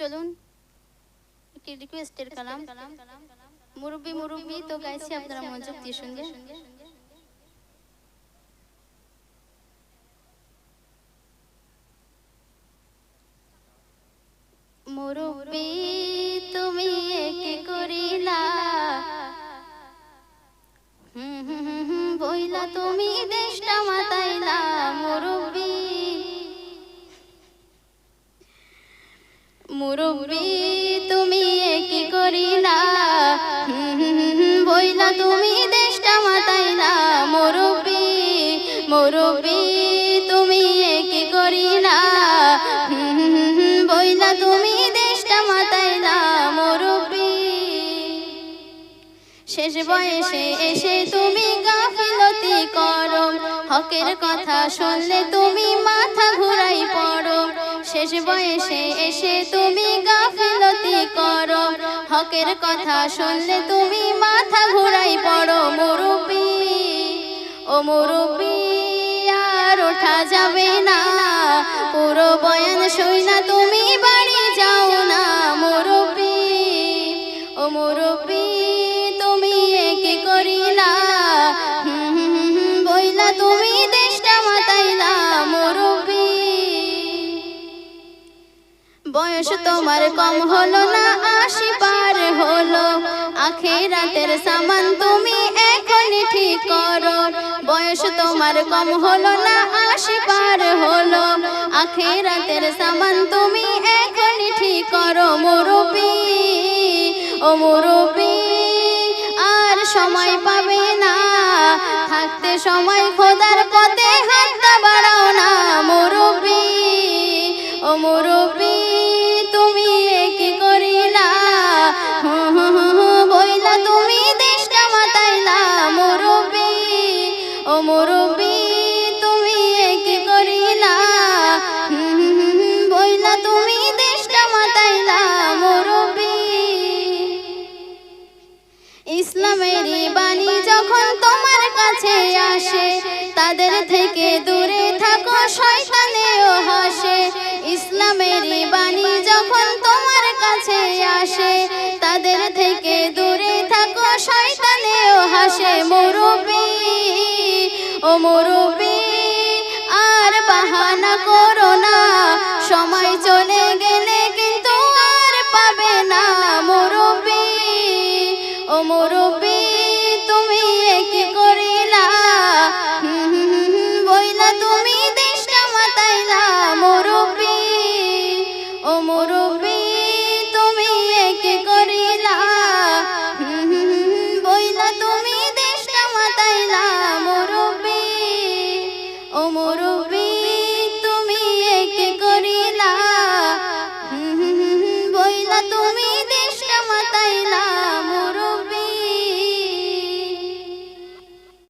চলুন একটি রিকোয়েস্টের কালাম। মুরব্বী মুরব্বী তো গাইছি আপনারা মনোযোগ দিয়ে শুনবেন। মুরব্বি মুরব্বি, তুমি হুম হুম হুম, বইলা তুমি দেশটা মাতাইলা মুরব্বি মুরব্বি, তুমি হুম হুম হুম, বইলা তুমি দেশটা মাতাইলা মুরব্বি, শেষ বয়সে এসে তুমি গাফিলতি করো। হকের কথা শুনলে তুমি পড়ো শেষ বয়সে এসে তুমি গাফিলতি করো। হকের কথা শুনলে তুমি মাথা ঘুরাই পড়ো মুরুবি ও মুরুবি আর ওঠা যাবে বয়স তোমার কম হলো না আশি পার হলো। আখেরাতের সামান তুমি এখনই ঠিক করো। বয়স তোমার কম হলো না আশি পার হলো। আখেরাতের সামান তুমি এখনই ঠিক করো মুরব্বি। ও মুরব্বি আর সময় পাবে না। থাকতে সময় খোদার পথে হাতটা বাড়াও না মুরব্বি। ও তুমি কি করিলা? বইলা তুমি দেশটা মাতাইলা, মুরব্বি। ও তুমি কি করিলা? বইলা তুমি দেশটা মাতাইলা, মুরব্বি। ইসলামের বাণী যখন তোমার কাছে আসে, তাদের থেকে দূরে থাকো শয়তানেও হাসে ইসলামের বাণী যখন তোমার কাছে আসে, তাদের থেকে দূরে থাকো, শয়তানেও হাসে মুরব্বি। ও মুরব্বি তুমি